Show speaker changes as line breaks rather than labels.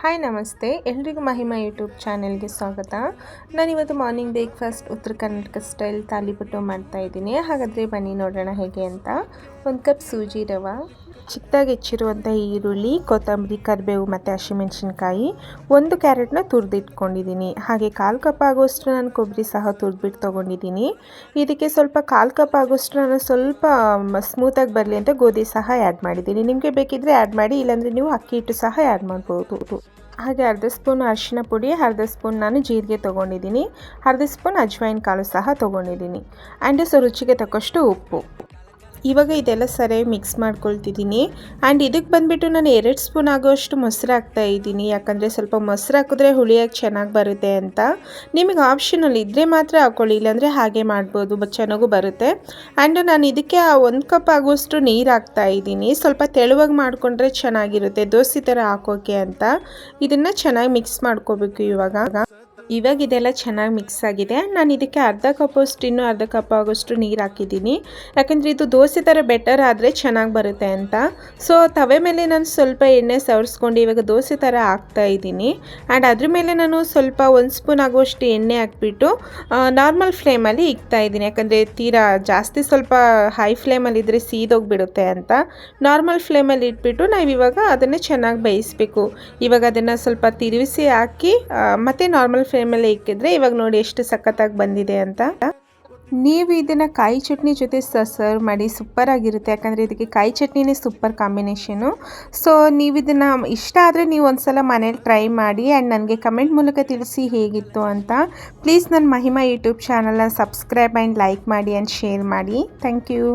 Hi ನಮಸ್ತೆ. ಎಲ್ರಿಗೂ Mahima YouTube ಚಾನೆಲ್ಗೆ ಸ್ವಾಗತ. ನಾನಿವತ್ತು ಮಾರ್ನಿಂಗ್ ಬ್ರೇಕ್ಫಾಸ್ಟ್ ಉತ್ತರ ಕರ್ನಾಟಕ ಸ್ಟೈಲ್ ತಾಲಿಪಟ್ಟು ಮಾಡ್ತಾ ಇದ್ದೀನಿ. ಹಾಗಾದರೆ ಬನ್ನಿ ನೋಡೋಣ ಹೇಗೆ ಅಂತ. ಒಂದು ಕಪ್ ಸೂಜಿ ರವೆ, ಚಿಕ್ಕದಾಗಿ ಹೆಚ್ಚಿರುವಂಥ ಈರುಳ್ಳಿ, ಕೊತ್ತಂಬರಿ, ಕರಿಬೇವು ಮತ್ತು ಹಸಿಮೆಣಸಿನ್ಕಾಯಿ, ಒಂದು ಕ್ಯಾರೆಟ್ನ ತುರಿದಿಟ್ಕೊಂಡಿದ್ದೀನಿ. ಹಾಗೆ ಕಾಲು ಕಪ್ ಆಗೋಷ್ಟು ನಾನು ಕೊಬ್ಬರಿ ಸಹ ತುರಿದ್ಬಿಟ್ಟು ತೊಗೊಂಡಿದ್ದೀನಿ. ಇದಕ್ಕೆ ಸ್ವಲ್ಪ ಕಾಲು ಕಪ್ ಆಗೋಷ್ಟು ನಾನು ಸ್ವಲ್ಪ ಸ್ಮೂತಾಗಿ ಬರಲಿ ಅಂತ ಗೋಧಿ ಸಹ ಆ್ಯಡ್ ಮಾಡಿದ್ದೀನಿ. ನಿಮಗೆ ಬೇಕಿದ್ದರೆ ಆ್ಯಡ್ ಮಾಡಿ, ಇಲ್ಲಾಂದರೆ ನೀವು ಅಕ್ಕಿ ಹಿಟ್ಟು ಸಹ ಆ್ಯಡ್ ಮಾಡ್ಬೋದು. ಹಾಗೆ ಅರ್ಧ ಸ್ಪೂನ್ ಅರಿಶಿನ ಪುಡಿ, ಅರ್ಧ ಸ್ಪೂನ್ ನಾನು ಜೀರಿಗೆ ತೊಗೊಂಡಿದ್ದೀನಿ, ಅರ್ಧ ಸ್ಪೂನ್ ಅಜ್ವೈನ್ ಕಾಳು ಸಹ ತೊಗೊಂಡಿದ್ದೀನಿ. ಆ್ಯಂಡ್ ಸೊ ರುಚಿಗೆ ತಕ್ಕಷ್ಟು ಉಪ್ಪು. ಇವಾಗ ಇದೆಲ್ಲ ಸರಿಯಾಗಿ ಮಿಕ್ಸ್ ಮಾಡ್ಕೊಳ್ತಿದ್ದೀನಿ. ಆ್ಯಂಡ್ ಇದಕ್ಕೆ ಬಂದುಬಿಟ್ಟು ನಾನು ಎರಡು ಸ್ಪೂನ್ ಆಗೋಷ್ಟು ಮೊಸರು ಹಾಕ್ತಾ ಇದ್ದೀನಿ. ಯಾಕಂದರೆ ಸ್ವಲ್ಪ ಮೊಸರು ಹಾಕಿದ್ರೆ ಹುಳಿಯಾಗಿ ಚೆನ್ನಾಗಿ ಬರುತ್ತೆ ಅಂತ. ನಿಮಗೆ ಆಪ್ಷನಲ್ ಇದ್ದರೆ ಮಾತ್ರ ಹಾಕ್ಕೊಳ್ಳಿ ಇಲ್ಲಾಂದರೆ ಹಾಗೆ ಮಾಡ್ಬೋದು ಚೆನ್ನಾಗೂ ಬರುತ್ತೆ. ಆ್ಯಂಡ್ ನಾನು ಇದಕ್ಕೆ ಒಂದು ಕಪ್ ಆಗೋಷ್ಟು ನೀರು ಹಾಕ್ತಾ ಇದ್ದೀನಿ. ಸ್ವಲ್ಪ ತೆಳುವಾಗಿ ಮಾಡಿಕೊಂಡ್ರೆ ಚೆನ್ನಾಗಿರುತ್ತೆ. ದೋಸೆ ಥರ ಹಾಕೋಕೆ ಅಂತ. ಇದನ್ನು ಚೆನ್ನಾಗಿ ಮಿಕ್ಸ್ ಮಾಡ್ಕೋಬೇಕು ಇವಾಗ. ಇವಾಗ ಇದೆಲ್ಲ ಚೆನ್ನಾಗಿ ಮಿಕ್ಸ್ ಆಗಿದೆ. ನಾನು ಇದಕ್ಕೆ ಅರ್ಧ ಕಪ್ಪಷ್ಟು ಇನ್ನೂ ಅರ್ಧ ಕಪ್ ಆಗೋಷ್ಟು ನೀರು ಹಾಕಿದ್ದೀನಿ. ಯಾಕೆಂದರೆ ಇದು ದೋಸೆ ಥರ ಬೆಟರ್ ಆದರೆ ಚೆನ್ನಾಗಿ ಬರುತ್ತೆ ಅಂತ. ಸೊ ತವೆ ಮೇಲೆ ನಾನು ಸ್ವಲ್ಪ ಎಣ್ಣೆ ಸವರಿಸ್ಕೊಂಡು ಇವಾಗ ದೋಸೆ ಥರ ಹಾಕ್ತಾ ಇದ್ದೀನಿ. ಆ್ಯಂಡ್ ಅದ್ರ ಮೇಲೆ ನಾನು ಸ್ವಲ್ಪ ಒಂದು ಸ್ಪೂನ್ ಆಗುವಷ್ಟು ಎಣ್ಣೆ ಹಾಕ್ಬಿಟ್ಟು ನಾರ್ಮಲ್ ಫ್ಲೇಮಲ್ಲಿ ಇಕ್ತಾ ಇದ್ದೀನಿ. ಯಾಕಂದರೆ ತೀರಾ ಜಾಸ್ತಿ ಸ್ವಲ್ಪ ಹೈ ಫ್ಲೇಮಲ್ಲಿ ಇದ್ದರೆ ಸೀದೋಗಿಬಿಡುತ್ತೆ ಅಂತ. ನಾರ್ಮಲ್ ಫ್ಲೇಮಲ್ಲಿ ಇಟ್ಬಿಟ್ಟು ನಾವು ಇವಾಗ ಅದನ್ನು ಚೆನ್ನಾಗಿ ಬೇಯಿಸ್ಬೇಕು. ಇವಾಗ ಅದನ್ನು ಸ್ವಲ್ಪ ತಿರುಗಿಸಿ ಹಾಕಿ ಮತ್ತು ನಾರ್ಮಲ್ ಫ್ಲೇಮ್ ಫ್ಲೇಮಲ್ಲಿ ಇಕ್ಕಿದ್ರೆ ಇವಾಗ ನೋಡಿ ಎಷ್ಟು ಸಖತ್ತಾಗಿ ಬಂದಿದೆ ಅಂತ. ನೀವು ಇದನ್ನು ಕಾಯಿ ಚಟ್ನಿ ಜೊತೆ ಸರ್ವ್ ಮಾಡಿ ಸೂಪರ್ ಆಗಿರುತ್ತೆ. ಯಾಕಂದರೆ ಇದಕ್ಕೆ ಕಾಯಿ ಚಟ್ನಿನೇ ಸೂಪರ್ ಕಾಂಬಿನೇಷನು ಸೊ ನೀವು ಇದನ್ನು ಇಷ್ಟ ಆದರೆ ನೀವು ಒಂದ್ಸಲ ಮನೇಲಿ ಟ್ರೈ ಮಾಡಿ ಆ್ಯಂಡ್ ನನಗೆ ಕಮೆಂಟ್ ಮೂಲಕ ತಿಳಿಸಿ ಹೇಗಿತ್ತು ಅಂತ. ಪ್ಲೀಸ್ ನನ್ನ ಮಹಿಮಾ ಯೂಟ್ಯೂಬ್ ಚಾನಲನ್ನ ಸಬ್ಸ್ಕ್ರೈಬ್ ಆ್ಯಂಡ್ ಲೈಕ್ ಮಾಡಿ ಆ್ಯಂಡ್ ಶೇರ್ ಮಾಡಿ. Thank you